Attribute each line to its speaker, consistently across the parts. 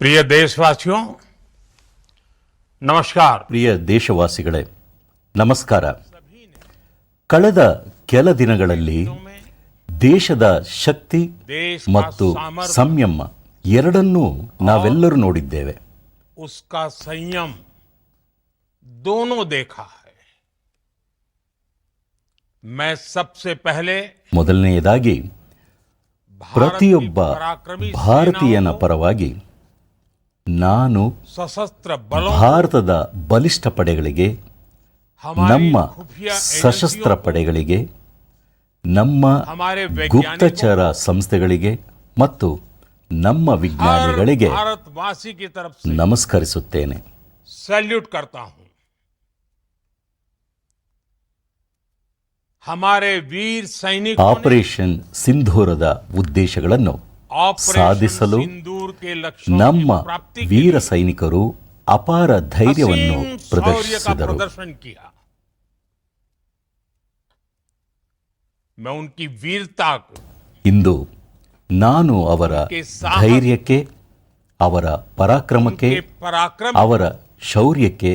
Speaker 1: प्रिय देशवासियों नमस्कार
Speaker 2: ಪ್ರಿಯ ದೇಶವಾಸಿಗಳೇ ನಮಸ್ಕಾರ ಕಳೆದ ಕೆಲ ದಿನಗಳಲ್ಲಿ ದೇಶದ ಶಕ್ತಿ
Speaker 1: देश
Speaker 2: ಮತ್ತು
Speaker 1: का सामर्थ्य
Speaker 2: ಸಂಯಮ ಎರಡನ್ನೂ ನಾವೆಲ್ಲರೂ ನೋಡಿದ್ದೇವೆ
Speaker 1: उसका संयम दोनों देखा है मैं सबसे पहले
Speaker 2: ಮೊದಲನೆಯದಾಗಿ
Speaker 1: भारत की
Speaker 2: ಪ್ರತಿಯೊಬ್ಬ
Speaker 1: पराक्रमी
Speaker 2: ಭಾರತೀಯನ
Speaker 1: सेनाओं को,
Speaker 2: ಪರವಾಗಿ ನಾನು
Speaker 1: ಸಶಸ್ತ್ರ
Speaker 2: ಭಾರತದ ಬಲಿಷ್ಠ ಪಡೆಗಳಿಗೆ ನಮ್ಮ ಸಶಸ್ತ್ರ ಪಡೆಗಳಿಗೆ ನಮ್ಮ ಗುಪ್ತಚರ ಸಂಸ್ಥೆಗಳಿಗೆ ಮತ್ತು ನಮ್ಮ ವಿಜ್ಞಾನಿಗಳಿಗೆ ನಮಸ್ಕರಿಸುತ್ತೇನೆ.
Speaker 1: ಸಲ್ಯೂಟ್ ಕರ್ತಾ
Speaker 2: ಆಪರೇಷನ್ ಸಿಂಧೂರದ ಉದ್ದೇಶಗಳನ್ನು ಸಾಧಿಸಲು ನಮ್ಮ ವೀರ ಸೈನಿಕರು ಅಪಾರ ಧೈರ್ಯವನ್ನು ಪ್ರದರ್ಶಿಸಿದರು. ಇಂದು ನಾನು ಅವರ ಧೈರ್ಯಕ್ಕೆ ಅವರ ಪರಾಕ್ರಮಕ್ಕೆ ಅವರ ಶೌರ್ಯಕ್ಕೆ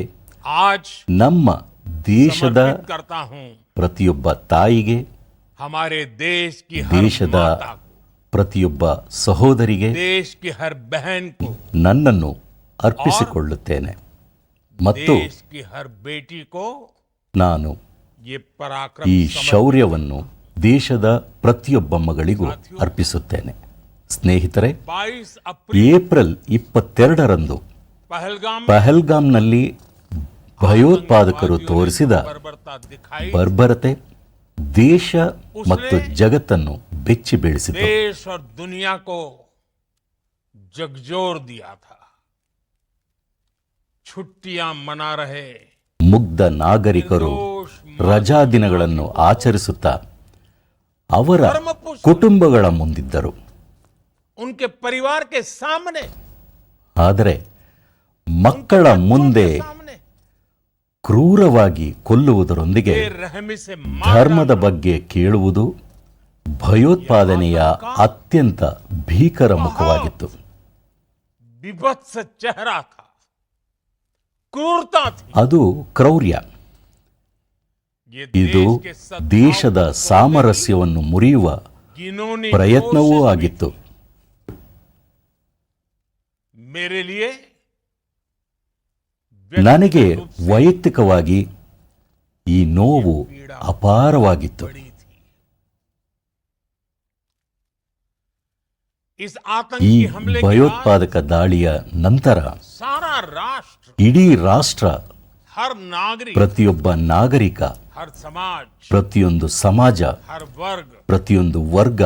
Speaker 2: ನಮ್ಮ ದೇಶದ ಪ್ರತಿಯೊಬ್ಬ ತಾಯಿಗೆ ದೇಶದ ಪ್ರತಿಯೊಬ್ಬ ಸಹೋದರಿಗೆ ನನ್ನನ್ನು ಅರ್ಪಿಸಿಕೊಳ್ಳುತ್ತೇನೆ. ಮತ್ತು ನಾನು ಈ ಶೌರ್ಯವನ್ನು ದೇಶದ ಪ್ರತಿಯೊಬ್ಬ ಮಗಳಿಗೂ ಅರ್ಪಿಸುತ್ತೇನೆ. ಸ್ನೇಹಿತರೆ ಏಪ್ರಿಲ್ ಇಪ್ಪತ್ತೆರಡರಂದು ಪಹಲ್ಗಾಮ್ನಲ್ಲಿ ಭಯೋತ್ಪಾದಕರು ತೋರಿಸಿದ ಬರ್ಬರತೆ ದೇಶ ಮತ್ತು ಜಗತ್ತನ್ನು ಬೆಚ್ಚಿ ಬೀಳಿಸಿತು
Speaker 1: देश और दुनिया को जगजोर दिया था छुट्टियां मना रहे
Speaker 2: ಮುಗ್ಧ ನಾಗರಿಕರು ರಜಾ ದಿನಗಳನ್ನು ಆಚರಿಸುತ್ತಾ ಅವರ ಕುಟುಂಬಗಳ ಮುಂದಿದ್ದರು
Speaker 1: उनके परिवार के सामने
Speaker 2: ಆದರೆ ಮಕ್ಕಳ ಮುಂದೆ
Speaker 1: सामने
Speaker 2: ಕ್ರೂರವಾಗಿ ಕೊಲ್ಲುವುದರೊಂದಿಗೆ ಧರ್ಮದ ಬಗ್ಗೆ ಕೇಳುವುದು ಭಯೋತ್ಪಾದನೆಯ ಅತ್ಯಂತ ಭೀಕರ ಮುಖವಾಗಿತ್ತು. ಅದು ಕ್ರೌರ್ಯ. ಇದು ದೇಶದ ಸಾಮರಸ್ಯವನ್ನು ಮುರಿಯುವ ಪ್ರಯತ್ನವೂ ಆಗಿತ್ತು. ನನಗೆ ವೈಯಕ್ತಿಕವಾಗಿ ಈ ನೋವು ಅಪಾರವಾಗಿತ್ತು. ಈ ಭಯೋತ್ಪಾದಕ ದಾಳಿಯ ನಂತರ ಇಡೀ ರಾಷ್ಟ್ರ ಪ್ರತಿಯೊಬ್ಬ ನಾಗರಿಕ, ಪ್ರತಿಯೊಂದು ಸಮಾಜ, ಪ್ರತಿಯೊಂದು ವರ್ಗ,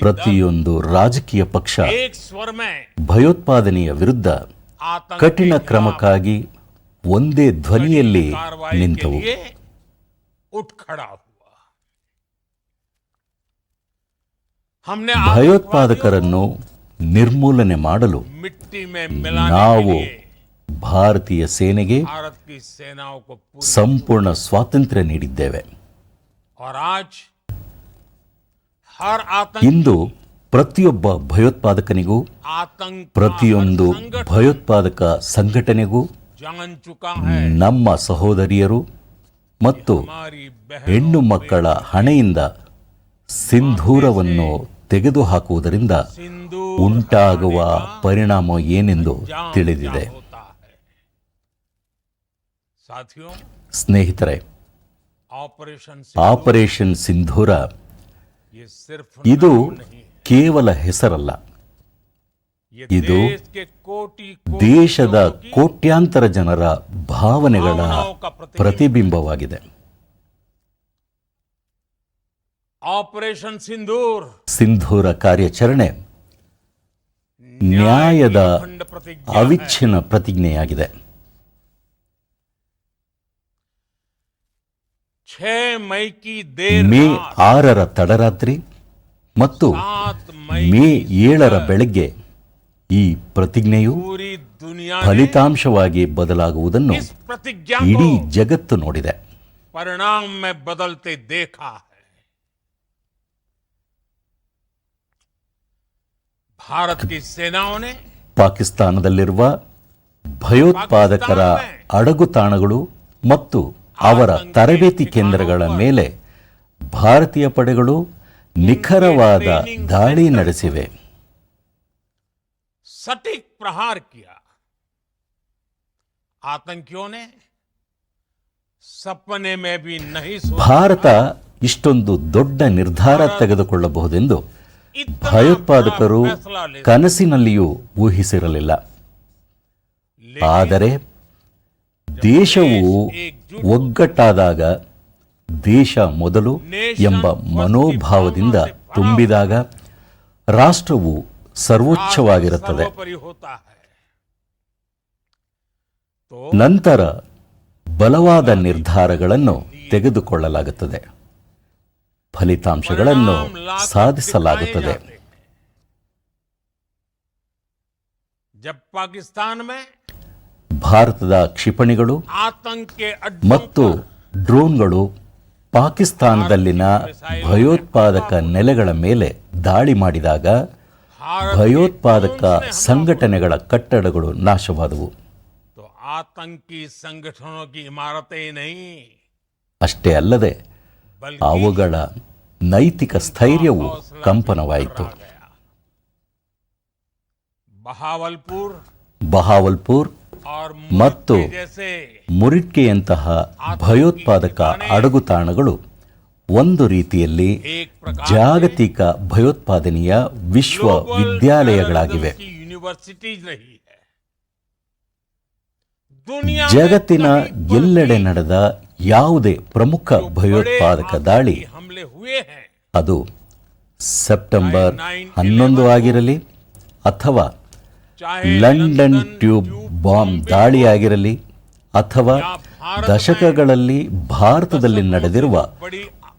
Speaker 2: ಪ್ರತಿಯೊಂದು ರಾಜಕೀಯ ಪಕ್ಷ ಭಯೋತ್ಪಾದನೆಯ ವಿರುದ್ಧ ಕಠಿಣ ಕ್ರಮಕ್ಕಾಗಿ ಒಂದೇ ಧ್ವನಿಯಲ್ಲಿ ನಿಂತವು. ಭಯೋತ್ಪಾದಕರನ್ನು ನಿರ್ಮೂಲನೆ ಮಾಡಲು ನಾವು ಭಾರತೀಯ ಸೇನೆಗೆ ಸಂಪೂರ್ಣ ಸ್ವಾತಂತ್ರ್ಯ ನೀಡಿದ್ದೇವೆ. ಇಂದು ಪ್ರತಿಯೊಬ್ಬ ಭಯೋತ್ಪಾದಕನಿಗೂ, ಪ್ರತಿಯೊಂದು ಭಯೋತ್ಪಾದಕ ಸಂಘಟನೆಗೂ, ನಮ್ಮ ಸಹೋದರಿಯರು ಮತ್ತು ಹೆಣ್ಣು ಮಕ್ಕಳ ಹಣೆಯಿಂದ ಸಿಂಧೂರವನ್ನು ತೆಗೆದುಹಾಕುವುದರಿಂದ ಉಂಟಾಗುವ ಪರಿಣಾಮ ಏನೆಂದು ತಿಳಿದಿದೆ. ಸ್ನೇಹಿತರೆ, ಆಪರೇಷನ್ ಸಿಂಧೂರ ಇದು ಕೇವಲ ಹೆಸರಲ್ಲ. ಇದು ದೇಶದ ಕೋಟ್ಯಾಂತರ ಜನರ ಭಾವನೆಗಳ ಪ್ರತಿಬಿಂಬವಾಗಿದೆ.
Speaker 1: ಆಪರೇಷನ್ ಸಿಂಧೂರ್.
Speaker 2: ಸಿಂಧೂರ ಕಾರ್ಯಾಚರಣೆ ನ್ಯಾಯದ ಅವಿಚ್ಛಿನ್ನ ಪ್ರತಿಜ್ಞೆಯಾಗಿದೆ. ಮೇ ಆರರ ತಡರಾತ್ರಿ ಮತ್ತು ಮೇ ಏಳರ ಬೆಳಗ್ಗೆ ಈ ಪ್ರತಿಜ್ಞೆಯು ಫಲಿತಾಂಶವಾಗಿ ಬದಲಾಗುವುದನ್ನು ಇಡೀ ಜಗತ್ತು ನೋಡಿದೆ.
Speaker 1: ಪರಿಣಾಮ ಬದಲತೆ ದೇಖಾ
Speaker 2: ಪಾಕಿಸ್ತಾನದಲ್ಲಿರುವ ಭಯೋತ್ಪಾದಕರ ಅಡಗುತಾಣಗಳು ಮತ್ತು ಅವರ ತರಬೇತಿ ಕೇಂದ್ರಗಳ ಮೇಲೆ ಭಾರತೀಯ ಪಡೆಗಳು ನಿಖರವಾದ ದಾಳಿ ನಡೆಸಿವೆ
Speaker 1: सटीक प्रहार किया आतंकियों ने सपने में भी नहीं सोचा
Speaker 2: ಭಾರತ ಇಷ್ಟೊಂದು ದೊಡ್ಡ ನಿರ್ಧಾರ ತೆಗೆದುಕೊಳ್ಳಬಹುದೆಂದು
Speaker 1: इतना
Speaker 2: ಭಯೋತ್ಪಾದಕರು
Speaker 1: बड़ा फैसला ले
Speaker 2: ಕನಸಿನಲ್ಲಿಯೂ ಊಹಿಸಿರಲಿಲ್ಲ
Speaker 1: लेकिन
Speaker 2: ಆದರೆ ದೇಶವು ಒಗ್ಗಟ್ಟಾದಾಗ ದೇಶ ಮೊದಲು ಎಂಬ ಮನೋಭಾವದಿಂದ ತುಂಬಿದಾಗ ರಾಷ್ಟ್ರವು ಸರ್ವೋಚ್ಚವಾಗಿರುತ್ತದೆ. ನಂತರ ಬಲವಾದ ನಿರ್ಧಾರಗಳನ್ನು ತೆಗೆದುಕೊಳ್ಳಲಾಗುತ್ತದೆ. ಫಲಿತಾಂಶಗಳನ್ನು ಸಾಧಿಸಲಾಗುತ್ತದೆ. ಭಾರತದ ಕ್ಷಿಪಣಿಗಳು ಮತ್ತು ಡ್ರೋನ್ಗಳು ಪಾಕಿಸ್ತಾನದಲ್ಲಿನ ಭಯೋತ್ಪಾದಕ ನೆಲೆಗಳ ಮೇಲೆ ದಾಳಿ ಮಾಡಿದಾಗ ಭಯೋತ್ಪಾದಕ ಸಂಘಟನೆಗಳ ಕಟ್ಟಡಗಳು ನಾಶವಾದವು.
Speaker 1: ಆತಂಕಿ
Speaker 2: ಅಷ್ಟೇ ಅಲ್ಲದೆ ಅವುಗಳ ನೈತಿಕ ಸ್ಥೈರ್ಯವು ಕಂಪನವಾಯಿತು. ಬಹಾವಲ್ಪುರ್
Speaker 1: ಬಹಾವಲ್ಪುರ್
Speaker 2: ಮತ್ತು ಮುರಿಟ್ಕೆಯಂತಹ ಭಯೋತ್ಪಾದಕ ಅಡಗುತಾಣಗಳು ಒಂದು ರೀತಿಯಲ್ಲಿ ಜಾಗತಿಕ ಭಯೋತ್ಪಾದನೆಯ ವಿಶ್ವವಿದ್ಯಾಲಯಗಳಾಗಿವೆ. ಜಗತ್ತಿನ ಎಲ್ಲೆಡೆ ನಡೆದ ಯಾವುದೇ ಪ್ರಮುಖ ಭಯೋತ್ಪಾದಕ ದಾಳಿ ಅದು ಸೆಪ್ಟೆಂಬರ್ ಹನ್ನೊಂದು ಆಗಿರಲಿ ಅಥವಾ ಲಂಡನ್ ಟ್ಯೂಬ್ ಬಾಂಬ್ ದಾಳಿಯಾಗಿರಲಿ ಅಥವಾ ದಶಕಗಳಲ್ಲಿ ಭಾರತದಲ್ಲಿ ನಡೆದಿರುವ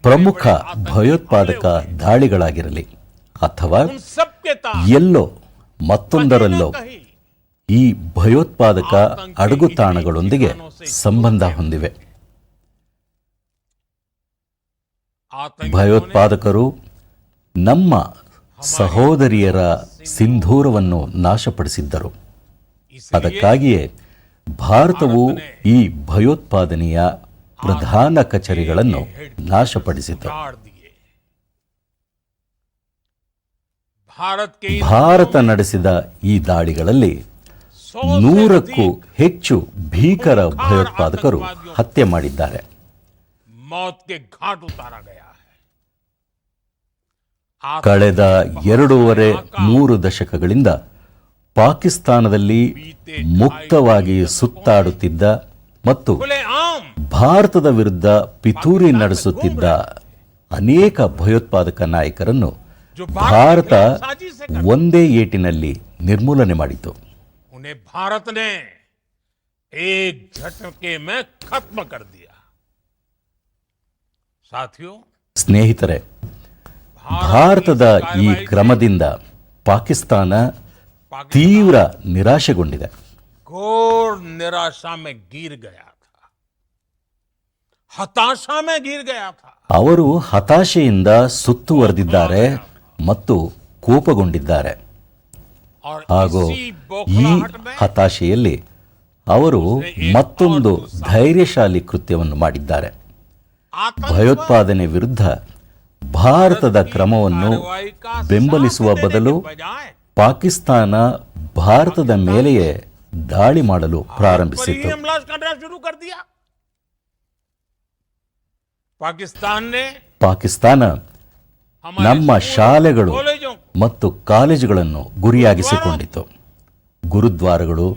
Speaker 2: ಪ್ರಮುಖ ಭಯೋತ್ಪಾದಕ ದಾಳಿಗಳಾಗಿರಲಿ ಅಥವಾ ಎಲ್ಲೋ
Speaker 1: ಮತ್ತೊಂದರಲ್ಲೋ
Speaker 2: ಈ ಭಯೋತ್ಪಾದಕ ಅಡಗುತಾಣಗಳೊಂದಿಗೆ ಸಂಬಂಧ ಹೊಂದಿವೆ. ಭಯೋತ್ಪಾದಕರು ನಮ್ಮ ಸಹೋದರಿಯರ ಸಿಂಧೂರವನ್ನು ನಾಶಪಡಿಸಿದ್ದರು. ಅದಕ್ಕಾಗಿಯೇ ಭಾರತವು ಈ ಭಯೋತ್ಪಾದನೆಯ ಪ್ರಧಾನ ಕಚೇರಿಗಳನ್ನು ನಾಶಪಡಿಸಿತು. ಭಾರತ ನಡೆಸಿದ ಈ ದಾಳಿಗಳಲ್ಲಿ ನೂರಕ್ಕೂ ಹೆಚ್ಚು ಭೀಕರ ಭಯೋತ್ಪಾದಕರು ಹತ್ಯೆ ಮಾಡಿದ್ದಾರೆ. ಕಳೆದ ಎರಡೂವರೆ ಮೂರು ದಶಕಗಳಿಂದ ಪಾಕಿಸ್ತಾನದಲ್ಲಿ ಮುಕ್ತವಾಗಿ ಸುತ್ತಾಡುತ್ತಿದ್ದ ಮತ್ತು ಭಾರತದ ವಿರುದ್ಧ ಪಿತೂರಿ ನಡೆಸುತ್ತಿದ್ದ ಅನೇಕ ಭಯೋತ್ಪಾದಕ ನಾಯಕರನ್ನು ಭಾರತ ಒಂದೇ ಏಟಿನಲ್ಲಿ ನಿರ್ಮೂಲನೆ ಮಾಡಿತು. ಸ್ನೇಹಿತರೆ ಭಾರತದ ಈ ಕ್ರಮದಿಂದ ಪಾಕಿಸ್ತಾನ ತೀವ್ರ ನಿರಾಶೆಗೊಂಡಿದೆ.
Speaker 1: ಘೋರ್ ಗೀರ್ ಗೀರ್
Speaker 2: ಅವರು ಹತಾಶೆಯಿಂದ ಸುತ್ತುವರೆದಿದ್ದಾರೆ ಮತ್ತು ಕೋಪಗೊಂಡಿದ್ದಾರೆ. ಹಾಗೂ ಈ ಹತಾಶೆಯಲ್ಲಿ ಅವರು ಮತ್ತೊಂದು ಧೈರ್ಯಶಾಲಿ ಕೃತ್ಯವನ್ನು ಮಾಡಿದ್ದಾರೆ. ಭಯೋತ್ಪಾದನೆ ವಿರುದ್ಧ ಭಾರತದ ಕ್ರಮವನ್ನು ಬೆಂಬಲಿಸುವ ಬದಲು ಪಾಕಿಸ್ತಾನ ಭಾರತದ ಮೇಲೆಯೇ ದಾಳಿ ಮಾಡಲು ಪ್ರಾರಂಭಿಸಿತು ಪಾಕಿಸ್ತಾನ ನಮ್ಮ ಶಾಲೆಗಳು ಮತ್ತು ಕಾಲೇಜುಗಳನ್ನು ಗುರಿಯಾಗಿಸಿಕೊಂಡಿತು. ಗುರುದ್ವಾರಗಳು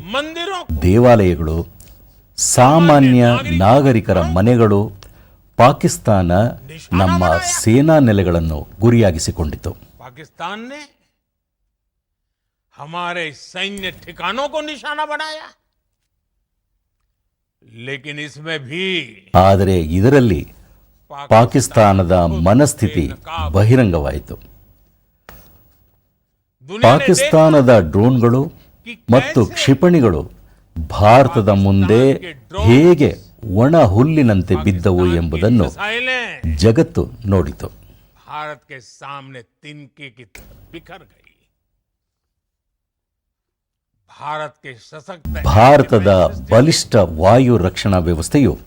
Speaker 2: ದೇವಾಲಯಗಳು ಸಾಮಾನ್ಯ ನಾಗರಿಕರ ಮನೆಗಳು. ಪಾಕಿಸ್ತಾನ ನಮ್ಮ ಸೇನಾ ನೆಲೆಗಳನ್ನು ಗುರಿಯಾಗಿಸಿಕೊಂಡಿತು.
Speaker 1: हमारे सैन्य ठिकानों को निशाना बनाया लेकिन इसमें भी
Speaker 2: ಆದರೆ ಇದರಲ್ಲಿ ಪಾಕಿಸ್ತಾನದ ಮನಸ್ಥಿತಿ ಬಹಿರಂಗವಾಯಿತು
Speaker 1: दुनिया ने
Speaker 2: ಪಾಕಿಸ್ತಾನದ ಡ್ರೋನ್ಗಳು ಮತ್ತು ಕ್ಷಿಪಣಿಗಳು ಭಾರತದ ಮುಂದೆ ಹೇಗೆ ಒಣ ಹುಲ್ಲಿನಂತೆ ಬಿದ್ದವು ಎಂಬುದನ್ನು
Speaker 1: मिसाइलें
Speaker 2: ಜಗತ್ತು ನೋಡಿತು
Speaker 1: भारत के सामने तिनके की
Speaker 2: ಭಾರತದ ಬಲಿಷ್ಠ ವಾಯು ರಕ್ಷಣಾ ವ್ಯವಸ್ಥೆಯು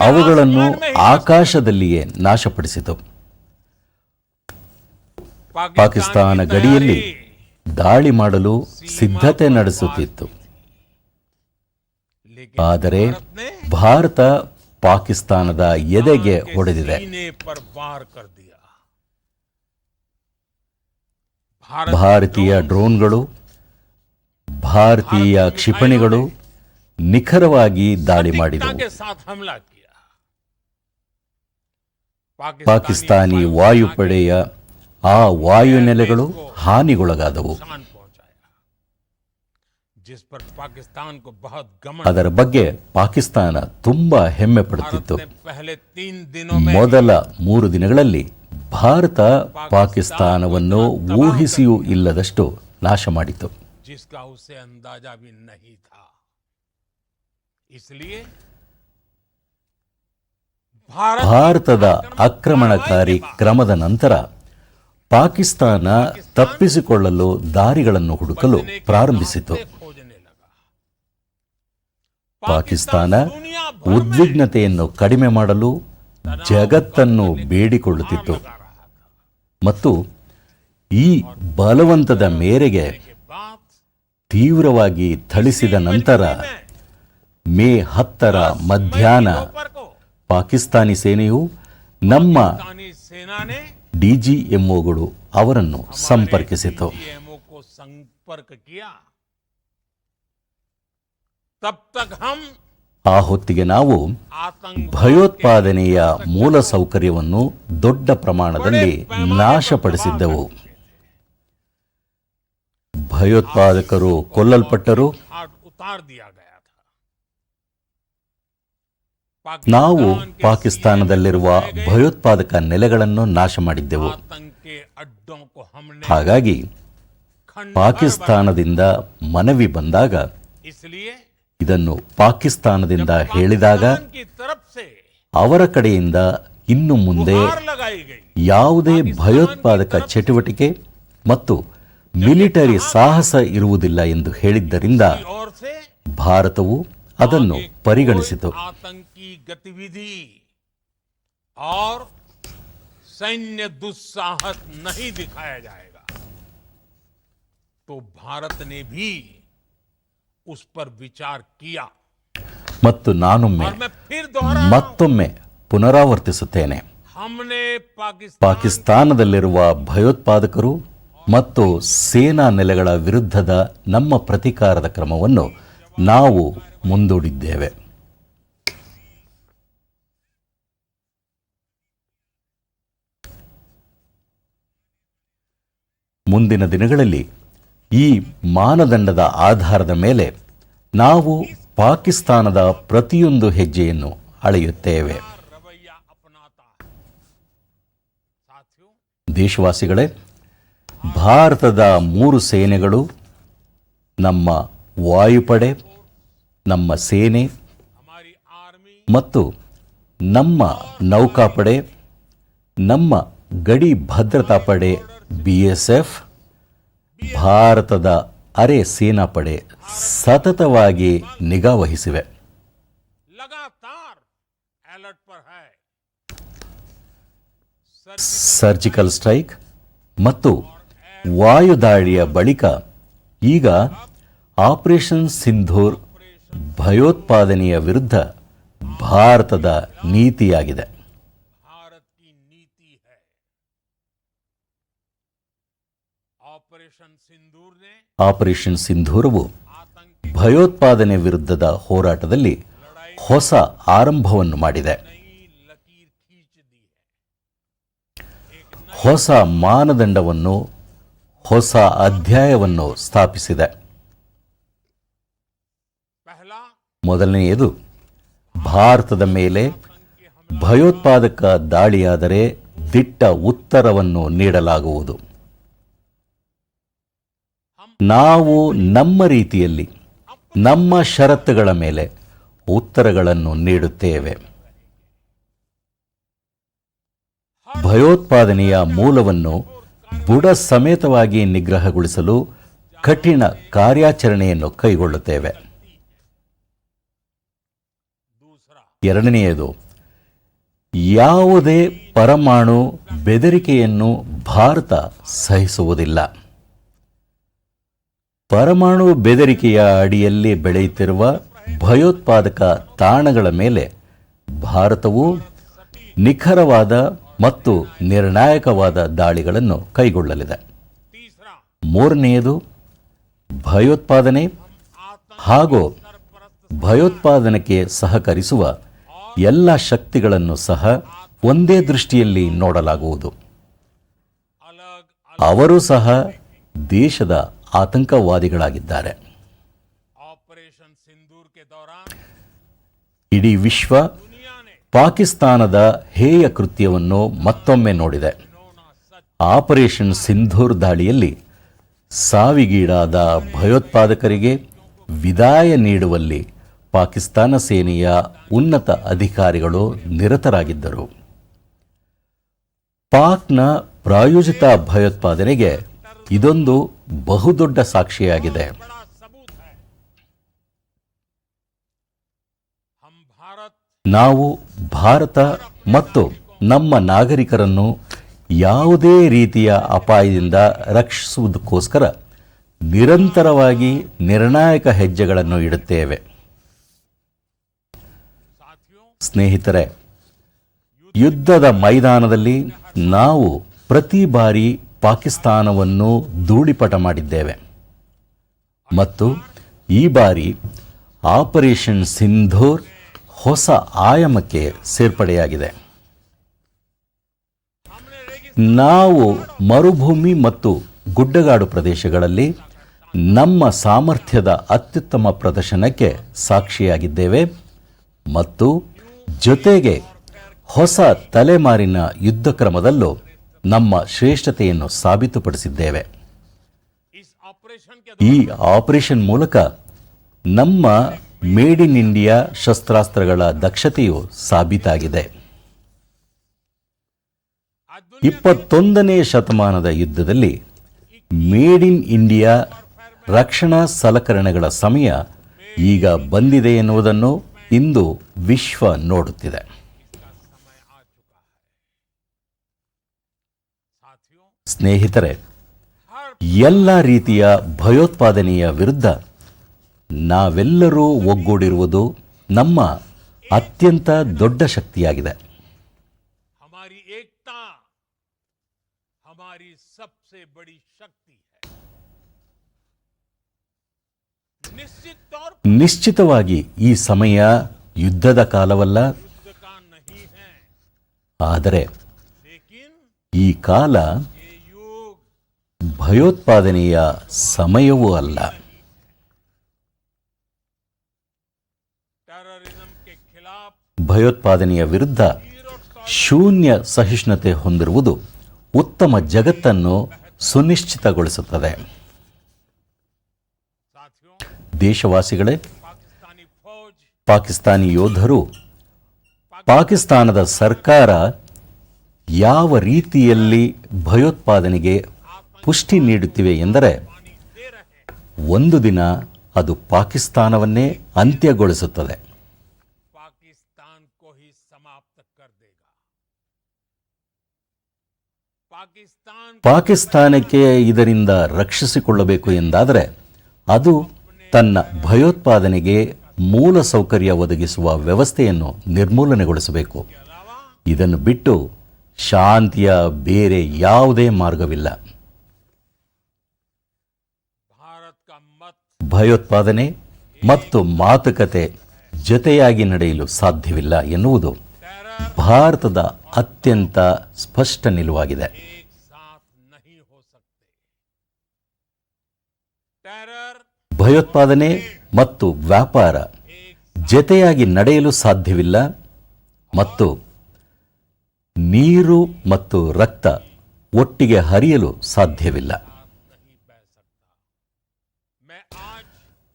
Speaker 2: ಅವುಗಳನ್ನು ಆಕಾಶದಲ್ಲಿಯೇ ನಾಶಪಡಿಸಿತು. ಪಾಕಿಸ್ತಾನ ಗಡಿಯಲ್ಲಿ ದಾಳಿ ಮಾಡಲು ಸಿದ್ಧತೆ ನಡೆಸುತ್ತಿತ್ತು. ಆದರೆ ಭಾರತ ಪಾಕಿಸ್ತಾನದ ಎದೆಗೆ ಹೊಡೆದಿದೆ. ಭಾರತೀಯ ಡ್ರೋನ್ಗಳು ಭಾರತೀಯ ಕ್ಷಿಪಣಿಗಳು ನಿಖರವಾಗಿ ದಾಳಿ ಮಾಡಿದವು. ಪಾಕಿಸ್ತಾನಿ ವಾಯುಪಡೆಯ ಆ ವಾಯುನೆಲೆಗಳು ಹಾನಿಗೊಳಗಾದವು. ಅದರ ಬಗ್ಗೆ ಪಾಕಿಸ್ತಾನ ತುಂಬಾ ಹೆಮ್ಮೆ ಪಡುತ್ತಿತ್ತು. ಮೊದಲ ಮೂರು ದಿನಗಳಲ್ಲಿ ಭಾರತ ಪಾಕಿಸ್ತಾನವನ್ನು ಊಹಿಸಿಯೂ ಇಲ್ಲದಷ್ಟು ನಾಶ ಮಾಡಿತು
Speaker 1: जिसका उसे अंदाजा भी नहीं था इसलिए भारत
Speaker 2: ಭಾರತದ ಆಕ್ರಮಣಕಾರಿ ಕ್ರಮದ ನಂತರ ಪಾಕಿಸ್ತಾನ ತಪ್ಪಿಸಿಕೊಳ್ಳಲು ದಾರಿಗಳನ್ನು ಹುಡುಕಲು
Speaker 1: बचने के
Speaker 2: ಪ್ರಾರಂಭಿಸಿತು
Speaker 1: रास्ते खोजने लगा
Speaker 2: ಪಾಕಿಸ್ತಾನ
Speaker 1: दुनिया भर में
Speaker 2: ಉದ್ವಿಗ್ನತೆಯನ್ನು ಕಡಿಮೆ ಮಾಡಲು ಜಗತ್ತನ್ನು ಬೇಡಿಕೊಳ್ಳುತ್ತಿತ್ತು
Speaker 1: लगा रहा था
Speaker 2: ಮತ್ತು ಈ ಬಲವಂತದ ಮೇರೆಗೆ
Speaker 1: के बाद
Speaker 2: ತೀವ್ರವಾಗಿ ಥಳಿಸಿದ ನಂತರ ಮೇ ಹತ್ತರ ಮಧ್ಯಾಹ್ನ ಪಾಕಿಸ್ತಾನಿ ಸೇನೆಯು ನಮ್ಮ ಡಿಜಿಎಂಒಗಳು ಅವರನ್ನು ಸಂಪರ್ಕಿಸಿತು. ಆ ಹೊತ್ತಿಗೆ ನಾವು ಭಯೋತ್ಪಾದನೆಯ ಮೂಲ ಸೌಕರ್ಯವನ್ನು ದೊಡ್ಡ ಪ್ರಮಾಣದಲ್ಲಿ ನಾಶಪಡಿಸಿದ್ದೆವು. ಭಯೋತ್ಪಾದಕರು ಕೊಲ್ಲಲ್ಪಟ್ಟರು. ನಾವು ಪಾಕಿಸ್ತಾನದಲ್ಲಿರುವ ಭಯೋತ್ಪಾದಕ ನೆಲೆಗಳನ್ನು ನಾಶ ಮಾಡಿದ್ದೆವು. ಹಾಗಾಗಿ ಪಾಕಿಸ್ತಾನದಿಂದ ಮನವಿ ಬಂದಾಗ ಇದನ್ನು ಪಾಕಿಸ್ತಾನದಿಂದ ಹೇಳಿದಾಗ ಅವರ ಕಡೆಯಿಂದ ಇನ್ನು ಮುಂದೆ ಯಾವುದೇ ಭಯೋತ್ಪಾದಕ ಚಟುವಟಿಕೆ ಮತ್ತು ಮಿಲಿಟರಿ ಸಾಹಸ ಇರುವುದಿಲ್ಲ ಎಂದು ಹೇಳಿದ್ದರಿಂದ
Speaker 1: और से
Speaker 2: ಭಾರತವು ಅದನ್ನು ಪರಿಗಣಿಸಿತು
Speaker 1: कोई आतंकी गतिविधि और सैन्य दुस्साहस नहीं दिखाया जाएगा तो भारत ने भी उस पर विचार किया
Speaker 2: ಮತ್ತು ನಾನೊಮ್ಮೆ
Speaker 1: और मैं फिर दोहरा
Speaker 2: ಮತ್ತೊಮ್ಮೆ ಪುನರಾವರ್ತಿಸುತ್ತೇನೆ
Speaker 1: हमने पाकिस्तान
Speaker 2: ಪಾಕಿಸ್ತಾನದಲ್ಲಿರುವ ಭಯೋತ್ಪಾದಕರು ಮತ್ತು ಸೇನಾ ನೆಲೆಗಳ ವಿರುದ್ಧದ ನಮ್ಮ ಪ್ರತಿಕಾರದ ಕ್ರಮವನ್ನು ನಾವು ಮುಂದೂಡಿದ್ದೇವೆ. ಮುಂದಿನ ದಿನಗಳಲ್ಲಿ ಈ ಮಾನದಂಡದ ಆಧಾರದ ಮೇಲೆ ನಾವು ಪಾಕಿಸ್ತಾನದ ಪ್ರತಿಯೊಂದು ಹೆಜ್ಜೆಯನ್ನು ಅಳೆಯುತ್ತೇವೆ. ದೇಶವಾಸಿಗಳೇ ಭಾರತದ ಮೂರು ಸೇನೆಗಳು, ನಮ್ಮ ವಾಯುಪಡೆ, ನಮ್ಮ ಸೇನೆ ಮತ್ತು ನಮ್ಮ ನೌಕಾಪಡೆ, ನಮ್ಮ ಗಡಿ ಭದ್ರತಾ ಪಡೆ ಬಿ ಎಸ್ ಎಫ್, ಭಾರತದ ಅರೆ ಸೇನಾಪಡೆ ಸತತವಾಗಿ ನಿಗಾ ವಹಿಸಿವೆ. ಸರ್ಜಿಕಲ್ ಸ್ಟ್ರೈಕ್ ಮತ್ತು ವಾಯುದಾಳಿಯ ಬಳಿಕ ಈಗ ಆಪರೇಷನ್ ಸಿಂಧೂರ್ ಭಯೋತ್ಪಾದನೆಯ ವಿರುದ್ಧ ಭಾರತದ ನೀತಿಯಾಗಿದೆ. ಆಪರೇಷನ್ ಸಿಂಧೂರವು ಭಯೋತ್ಪಾದನೆ ವಿರುದ್ಧದ ಹೋರಾಟದಲ್ಲಿ ಹೊಸ ಆರಂಭವನ್ನು ಮಾಡಿದೆ. ಹೊಸ ಮಾನದಂಡವನ್ನು ಹೊಸ ಅಧ್ಯಾಯವನ್ನು ಸ್ಥಾಪಿಸಿದೆ. ಮೊದಲನೆಯದು, ಭಾರತದ ಮೇಲೆ ಭಯೋತ್ಪಾದಕ ದಾಳಿಯಾದರೆ ದಿಟ್ಟ ಉತ್ತರವನ್ನು ನೀಡಲಾಗುವುದು. ನಾವು ನಮ್ಮ ರೀತಿಯಲ್ಲಿ, ನಮ್ಮ ಷರತ್ತುಗಳ ಮೇಲೆ ಉತ್ತರಗಳನ್ನು ನೀಡುತ್ತೇವೆ. ಭಯೋತ್ಪಾದನೆಯ ಮೂಲವನ್ನು ಬುಡ ಸಮೇತವಾಗಿ ನಿಗ್ರಹಗೊಳಿಸಲು ಕಠಿಣ ಕಾರ್ಯಾಚರಣೆಯನ್ನು ಕೈಗೊಳ್ಳುತ್ತೇವೆ. ಎರಡನೆಯದು, ಯಾವುದೇ ಪರಮಾಣು ಬೆದರಿಕೆಯನ್ನು ಭಾರತ ಸಹಿಸುವುದಿಲ್ಲ. ಪರಮಾಣು ಬೆದರಿಕೆಯ ಅಡಿಯಲ್ಲಿ ಬೆಳೆಯುತ್ತಿರುವ ಭಯೋತ್ಪಾದಕ ತಾಣಗಳ ಮೇಲೆ ಭಾರತವು ನಿಖರವಾದ ಮತ್ತು ನಿರ್ಣಾಯಕವಾದ ದಾಳಿಗಳನ್ನು ಕೈಗೊಳ್ಳಲಿದೆ. ಮೂರನೆಯದು, ಭಯೋತ್ಪಾದನೆ ಹಾಗೂ ಭಯೋತ್ಪಾದನೆಗೆ ಸಹಕರಿಸುವ ಎಲ್ಲ ಶಕ್ತಿಗಳನ್ನು ಸಹ ಒಂದೇ ದೃಷ್ಟಿಯಲ್ಲಿ ನೋಡಲಾಗುವುದು. ಅವರು ಸಹ ದೇಶದ ಆತಂಕವಾದಿಗಳಾಗಿದ್ದಾರೆ. ಇಡೀ ವಿಶ್ವ ಪಾಕಿಸ್ತಾನದ ಹೇಯ ಕೃತ್ಯವನ್ನು ಮತ್ತೊಮ್ಮೆ ನೋಡಿದೆ. ಆಪರೇಷನ್ ಸಿಂಧೂರ್ ದಾಳಿಯಲ್ಲಿ ಸಾವಿಗೀಡಾದ ಭಯೋತ್ಪಾದಕರಿಗೆ ವಿದಾಯ ನೀಡುವಲ್ಲಿ ಪಾಕಿಸ್ತಾನ ಸೇನೆಯ ಉನ್ನತ ಅಧಿಕಾರಿಗಳು ನಿರತರಾಗಿದ್ದರು. ಪಾಕ್ನ ಪ್ರಾಯೋಜಿತ ಭಯೋತ್ಪಾದನೆಗೆ ಇದೊಂದು ಬಹುದೊಡ್ಡ ಸಾಕ್ಷಿಯಾಗಿದೆ. ನಾವು ಭಾರತ ಮತ್ತು ನಮ್ಮ ನಾಗರಿಕರನ್ನು ಯಾವುದೇ ರೀತಿಯ ಅಪಾಯದಿಂದ ರಕ್ಷಿಸುವುದಕ್ಕೋಸ್ಕರ ನಿರಂತರವಾಗಿ ನಿರ್ಣಾಯಕ ಹೆಜ್ಜೆಗಳನ್ನು ಇಡುತ್ತೇವೆ. ಸ್ನೇಹಿತರೆ, ಯುದ್ಧದ ಮೈದಾನದಲ್ಲಿ ನಾವು ಪ್ರತಿ ಬಾರಿ ಪಾಕಿಸ್ತಾನವನ್ನು ಧೂಳಿಪಟ ಮಾಡಿದ್ದೇವೆ. ಮತ್ತು ಈ ಬಾರಿ ಆಪರೇಷನ್ ಸಿಂಧೂರ್ ಹೊಸ ಆಯಾಮಕ್ಕೆ ಸೇರ್ಪಡೆಯಾಗಿದೆ. ನಾವು ಮರುಭೂಮಿ ಮತ್ತು ಗುಡ್ಡಗಾಡು ಪ್ರದೇಶಗಳಲ್ಲಿ ನಮ್ಮ ಸಾಮರ್ಥ್ಯದ ಅತ್ಯುತ್ತಮ ಪ್ರದರ್ಶನಕ್ಕೆ ಸಾಕ್ಷಿಯಾಗಿದ್ದೇವೆ ಮತ್ತು ಜೊತೆಗೆ ಹೊಸ ತಲೆಮಾರಿನ ಯುದ್ಧ ಕ್ರಮದಲ್ಲೂ ನಮ್ಮ ಶ್ರೇಷ್ಠತೆಯನ್ನು ಸಾಬೀತುಪಡಿಸಿದ್ದೇವೆ. ಈ ಆಪರೇಷನ್ ಮೂಲಕ ನಮ್ಮ ಮೇಡ್ ಇನ್ ಇಂಡಿಯಾ ಶಸ್ತ್ರಾಸ್ತ್ರಗಳ ದಕ್ಷತೆಯು ಸಾಬೀತಾಗಿದೆ. ಇಪ್ಪತ್ತೊಂದನೇ ಶತಮಾನದ ಯುದ್ಧದಲ್ಲಿ ಮೇಡ್ ಇನ್ ಇಂಡಿಯಾ ರಕ್ಷಣಾ ಸಲಕರಣೆಗಳ ಸಮಯ ಈಗ ಬಂದಿದೆ ಎನ್ನುವುದನ್ನು ಇಂದು ವಿಶ್ವ ನೋಡುತ್ತಿದೆ. ಸ್ನೇಹಿತರೆ, ಎಲ್ಲ ರೀತಿಯ ಭಯೋತ್ಪಾದನೆಯ ವಿರುದ್ಧ ನಾವೆಲ್ಲರೂ ಒಗ್ಗೂಡಿರುವುದು ನಮ್ಮ ಅತ್ಯಂತ ದೊಡ್ಡ ಶಕ್ತಿಯಾಗಿದೆ. ನಿಶ್ಚಿತವಾಗಿ ಈ ಸಮಯ ಯುದ್ಧದ ಕಾಲವಲ್ಲ. ಆದರೆ ಈ ಕಾಲ ಭಯೋತ್ಪಾದನೆಯ ಸಮಯವೂ ಅಲ್ಲ. ಭಯೋತ್ಪಾದನೆಯ ವಿರುದ್ಧ ಶೂನ್ಯ ಸಹಿಷ್ಣುತೆ ಹೊಂದಿರುವುದು ಉತ್ತಮ ಜಗತ್ತನ್ನು ಸುನಿಶ್ಚಿತಗೊಳಿಸುತ್ತದೆ. ದೇಶವಾಸಿಗಳೇ, ಪಾಕಿಸ್ತಾನಿ ಯೋಧರು, ಪಾಕಿಸ್ತಾನದ ಸರ್ಕಾರ ಯಾವ ರೀತಿಯಲ್ಲಿ ಭಯೋತ್ಪಾದನೆಗೆ ಪುಷ್ಟಿ ನೀಡುತ್ತಿವೆ ಎಂದರೆ, ಒಂದು ದಿನ ಅದು ಪಾಕಿಸ್ತಾನವನ್ನೇ ಅಂತ್ಯಗೊಳಿಸುತ್ತದೆ.
Speaker 1: पाकिस्तान को ही समाप्त कर देगा पाकिस्तान
Speaker 2: ಪಾಕಿಸ್ತಾನಕ್ಕೆ ಇದರಿಂದ ರಕ್ಷಿಸಿಕೊಳ್ಳಬೇಕು ಎಂದಾದರೆ ಅದು ತನ್ನ ಭಯೋತ್ಪಾದನೆಗೆ ಮೂಲ ಸೌಕರ್ಯ ಒದಗಿಸುವ ವ್ಯವಸ್ಥೆಯನ್ನು ನಿರ್ಮೂಲನೆಗೊಳಿಸಬೇಕು
Speaker 1: के अलावा
Speaker 2: ಇದನ್ನು ಬಿಟ್ಟು ಶಾಂತಿಯ ಬೇರೆ ಯಾವುದೇ ಮಾರ್ಗವಿಲ್ಲ
Speaker 1: भारत का मत
Speaker 2: ಭಯೋತ್ಪಾದನೆ ಮತ್ತು ಮಾತುಕತೆ ಜೊತೆಯಾಗಿ ನಡೆಯಲು ಸಾಧ್ಯವಿಲ್ಲ ಎನ್ನುವುದು ಭಾರತದ ಅತ್ಯಂತ ಸ್ಪಷ್ಟ ನಿಲುವಾಗಿದೆ. ಭಯೋತ್ಪಾದನೆ ಮತ್ತು ವ್ಯಾಪಾರ ಜತೆಯಾಗಿ ನಡೆಯಲು ಸಾಧ್ಯವಿಲ್ಲ ಮತ್ತು ನೀರು ಮತ್ತು ರಕ್ತ ಒಟ್ಟಿಗೆ ಹರಿಯಲು ಸಾಧ್ಯವಿಲ್ಲ.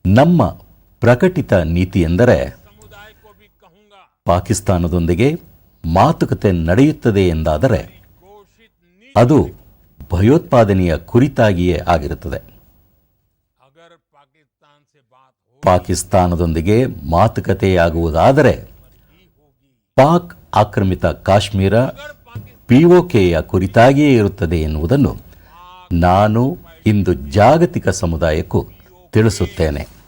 Speaker 2: ನಮ್ಮ ಪ್ರಕಟಿತ ನೀತಿ
Speaker 1: ನೀತಿಯೆಂದರೆ
Speaker 2: ಪಾಕಿಸ್ತಾನದೊಂದಿಗೆ ಮಾತುಕತೆ ನಡೆಯುತ್ತದೆ ಎಂದಾದರೆ ಅದು ಭಯೋತ್ಪಾದನೆಯ ಕುರಿತಾಗಿಯೇ ಆಗಿರುತ್ತದೆ. ಪಾಕಿಸ್ತಾನದೊಂದಿಗೆ ಮಾತುಕತೆಯಾಗುವುದಾದರೆ ಪಾಕ್ ಆಕ್ರಮಿತ ಕಾಶ್ಮೀರ ಪಿಒಕೆಯ ಕುರಿತಾಗಿಯೇ ಇರುತ್ತದೆ ಎನ್ನುವುದನ್ನು ನಾನು ಇಂದು ಜಾಗತಿಕ ಸಮುದಾಯಕ್ಕೂ ತಿಳಿಸುತ್ತೇನೆ.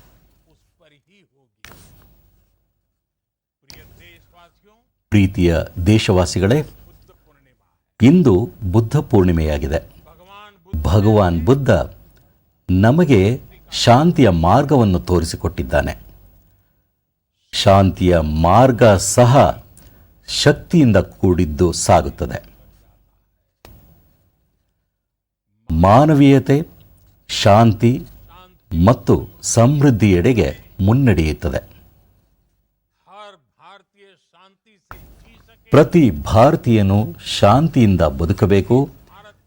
Speaker 2: ಪ್ರೀತಿಯ ದೇಶವಾಸಿಗಳೇ, ಇಂದು ಬುದ್ಧ ಪೂರ್ಣಿಮೆಯಾಗಿದೆ. ಭಗವಾನ್ ಬುದ್ಧ ನಮಗೆ ಶಾಂತಿಯ ಮಾರ್ಗವನ್ನು ತೋರಿಸಿಕೊಟ್ಟಿದ್ದಾನೆ. ಶಾಂತಿಯ ಮಾರ್ಗ ಸಹ ಶಕ್ತಿಯಿಂದ ಕೂಡಿದ್ದು ಸಾಗುತ್ತದೆ. ಮಾನವೀಯತೆ, ಶಾಂತಿ ಮತ್ತು ಸಮೃದ್ಧಿಯೆಡೆಗೆ ಮುನ್ನಡೆಯುತ್ತದೆ. ಪ್ರತಿ ಭಾರತೀಯನು ಶಾಂತಿಯಿಂದ ಬದುಕಬೇಕು,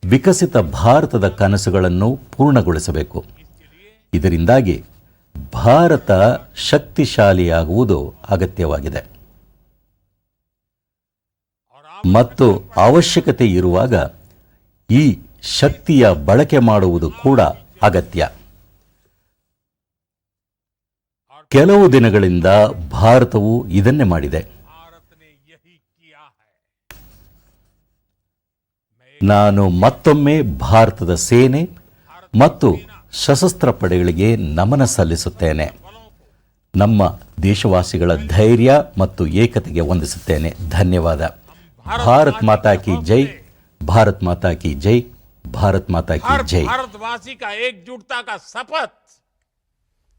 Speaker 2: ವಿಕಸಿತ ಭಾರತದ ಕನಸುಗಳನ್ನು ಪೂರ್ಣಗೊಳಿಸಬೇಕು. ಇದರಿಂದಾಗಿ ಭಾರತ ಶಕ್ತಿಶಾಲಿಯಾಗುವುದು ಅಗತ್ಯವಾಗಿದೆ. ಮತ್ತು ಅವಶ್ಯಕತೆ ಇರುವಾಗ ಈ ಶಕ್ತಿಯ ಬಳಕೆ ಮಾಡುವುದು ಕೂಡ ಅಗತ್ಯ. ಕೆಲವು ದಿನಗಳಿಂದ ಭಾರತವು ಇದನ್ನೇ ಮಾಡಿದೆ. ನಾನು ಮತ್ತೊಮ್ಮೆ ಭಾರತದ ಸೇನೆ ಮತ್ತು ಸಶಸ್ತ್ರ ಪಡೆಗಳಿಗೆ ನಮನ ಸಲ್ಲಿಸುತ್ತೇನೆ ನಮ್ಮ ದೇಶವಾಸಿಗಳ ಧೈರ್ಯ ಮತ್ತು ಏಕತೆಗೆ ವಂದಿಸುತ್ತೇನೆ ಧನ್ಯವಾದ ಭಾರತ್ ಮಾತಾ ಕಿ ಜೈ ಭಾರತ್ ಮಾತಾ ಕಿ ಜೈ ಭಾರತ್ ಮಾತಾ ಕಿ
Speaker 1: हर
Speaker 2: ಜೈ
Speaker 1: भारतवासी का एकजुटता का शपथ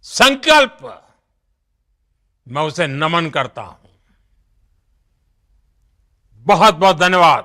Speaker 1: संकल्प मैं उसे नमन करता हूं बहुत बहुत धन्यवाद